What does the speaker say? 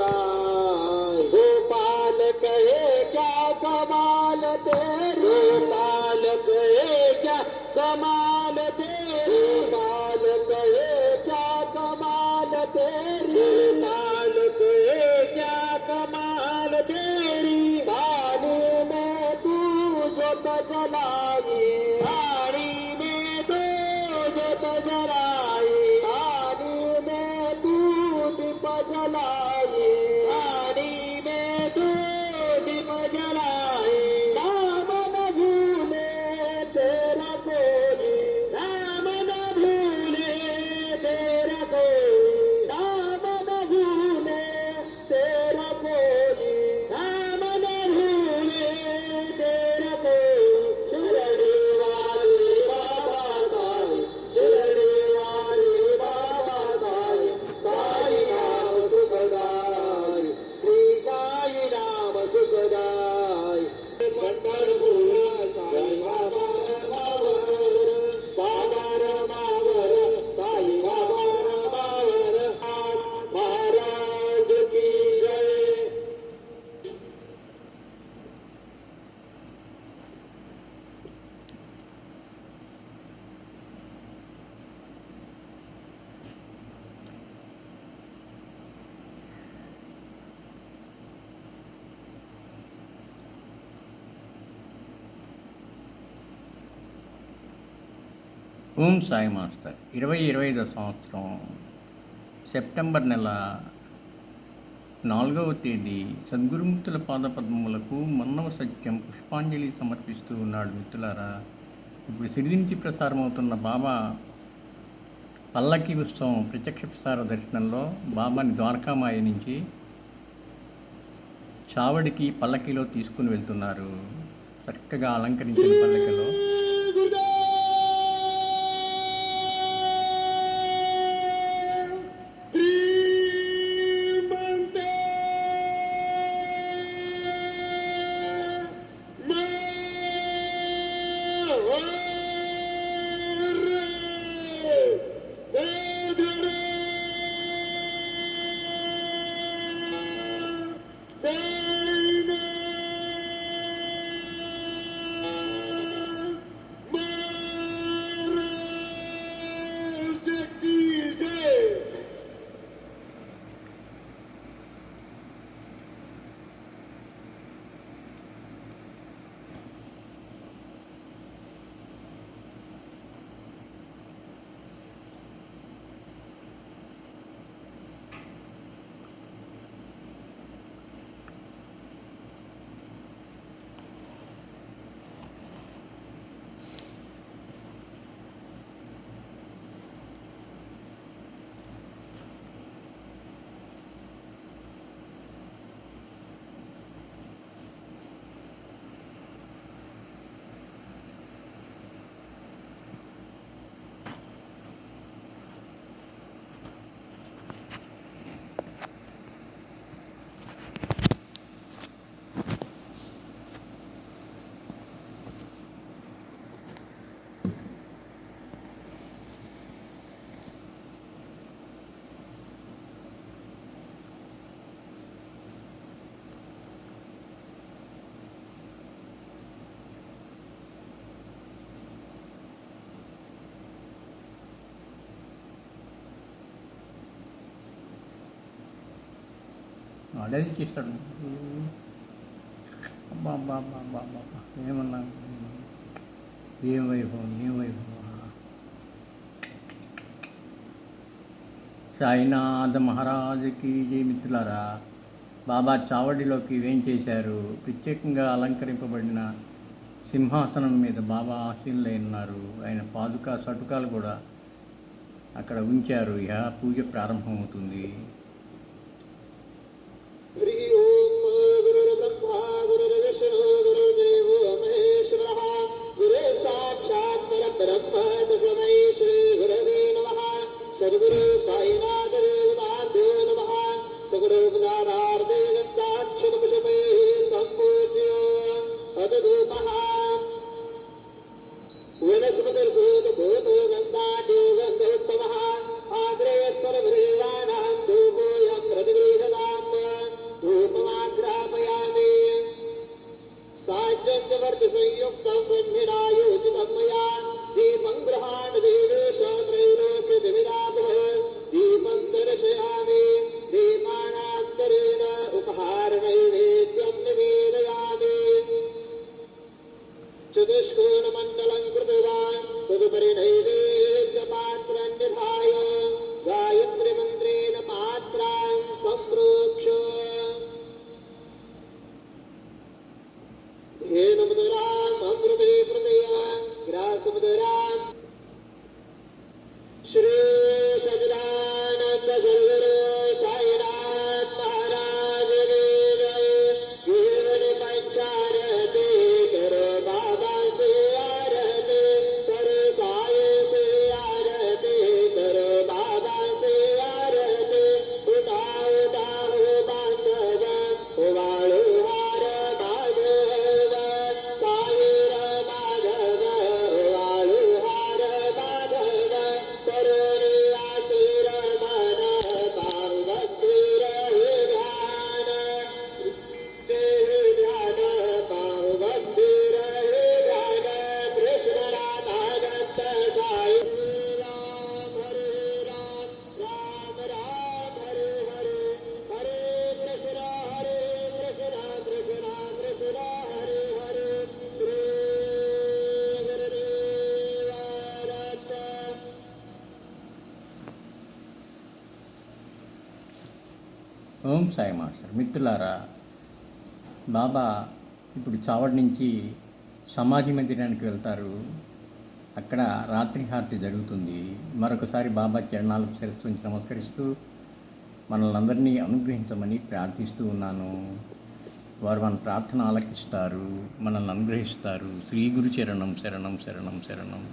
गोपाल हो कहे क्या कमाल तेरे गोपाल कहे क्या कमाल तेरे गोपाल कहे क्या कमाल तेरी लाल कहे क्या कमाल तेरी वाणी में तू जो जलाई वाणी में तू जो जलाई वाणी में तू दीप जलाई। ఓం సాయి మాస్టర్. ఇరవై ఇరవై ఐదో సంవత్సరం సెప్టెంబర్ నెల నాలుగవ తేదీ సద్గురుముక్తుల పాదపద్మములకు మన్నవ సత్యం పుష్పాంజలి సమర్పిస్తూ ఉన్నాడు మిత్రులారా. ఇప్పుడు సిరిదించి ప్రసారమవుతున్న ప్రసారం అవుతున్న బాబా పల్లకి ఉత్సవం ప్రత్యక్ష ప్రసార దర్శనంలో బాబాని ద్వారకామాయ నుంచి చావడికి పల్లకిలో తీసుకుని వెళ్తున్నారు. చక్కగా అలంకరించిన పల్లకిలో అడవి చేస్తాడు. అబ్బా అబ్బా అబ్బా అబ్బా అబ్బా అబ్బా. ఏమన్నా? ఏం వైభవం ఏం వైభవం? సాయినాథ మహారాజుకి జయ మిత్రులారా. బాబా చావడిలోకి వేం చేశారు? ప్రత్యేకంగా అలంకరింపబడిన సింహాసనం మీద బాబా ఆశీనులై ఉన్నారు. ఆయన పాదుక సటుకాలు కూడా అక్కడ ఉంచారు. ఇహ పూజ ప్రారంభమవుతుంది. ఓం సాయి మాస్టర్. మిత్రులారా బాబా ఇప్పుడు చావడి నుంచి సమాధి మందిరానికి వెళ్తారు. అక్కడ రాత్రి హారతి జరుగుతుంది. మరొకసారి బాబా చరణాలకు శిరస్సు ఉంచి నమస్కరిస్తూ మనల్ని అందరినీ అనుగ్రహించమని ప్రార్థిస్తూ ఉన్నాను. వారు మన ప్రార్థన ఆలకిస్తారు మనల్ని అనుగ్రహిస్తారు. శ్రీ గురు చరణం శరణం శరణం శరణం.